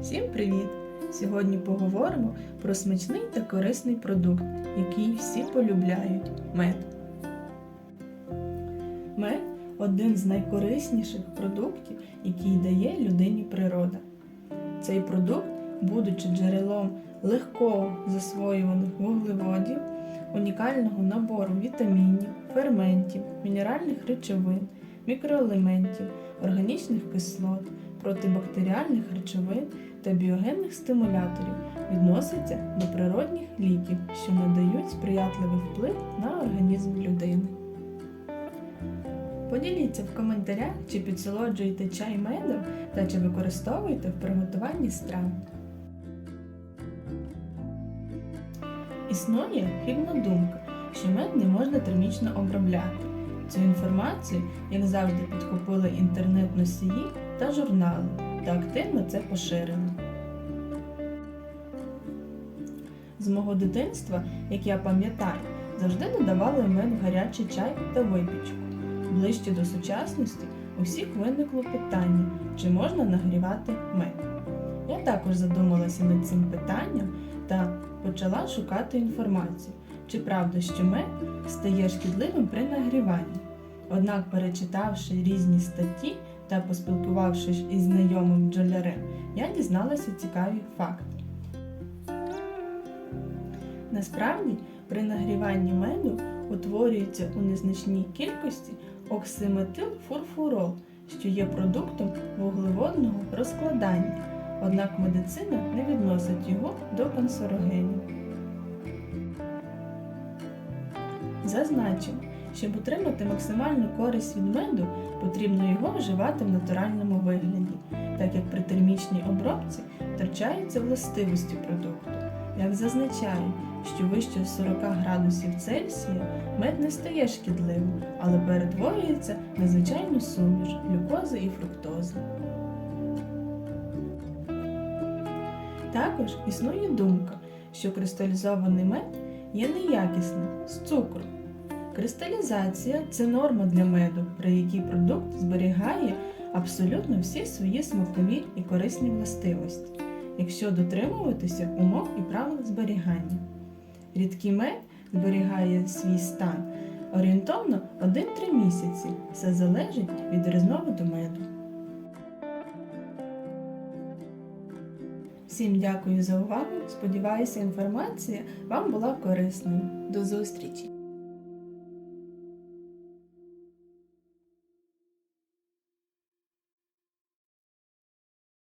Всім привіт! Сьогодні поговоримо про смачний та корисний продукт, який всі полюбляють мед. Мед один з найкорисніших продуктів, який дає людині природа. Цей продукт, будучи джерелом легкого засвоюваних вуглеводів, унікального набору вітамінів, ферментів, мінеральних речовин, мікроелементів, органічних кислот, протибактеріальних речовин та біогенних стимуляторів відноситься до природних ліків, що надають сприятливий вплив на організм людини. Поділіться в коментарях, чи підсолоджуєте чай медом та чи використовуєте в приготуванні страв. Існує хибна думка, що мед не можна термічно обробляти. Цю інформацію, як завжди, підхопили інтернет-носії та журнали, та активно це поширено. З мого дитинства, як я пам'ятаю, завжди додавали мед гарячий чай та випічку. Ближче до сучасності у всіх виникло питання, чи можна нагрівати мед. Я також задумалася над цим питанням та почала шукати інформацію, чи правда, що мед стає шкідливим при нагріванні. Однак, перечитавши різні статті та поспілкувавшись із знайомим бджолярем, я дізналася цікаві факти. Насправді, при нагріванні меду утворюється у незначній кількості оксиметилфурфурол, що є продуктом вуглеводного розкладання, однак медицина не відносить його до канцерогенів. Зазначимо, щоб отримати максимальну користь від меду, потрібно його вживати в натуральному вигляді, так як при термічній обробці втрачаються властивості продукту. Як зазначають, що вище 40 градусів Цельсія мед не стає шкідливим, але перетворюється на звичайну суміш глюкози і фруктози. Також існує думка, що кристалізований мед є неякісним з цукру. Кристалізація це норма для меду, при якій продукт зберігає абсолютно всі свої смакові і корисні властивості, якщо дотримуватися умов і правил зберігання. Рідкий мед зберігає свій стан орієнтовно 1-3 місяці. Все залежить від різновиду меду. Всім дякую за увагу. Сподіваюся, інформація вам була корисною. До зустрічі!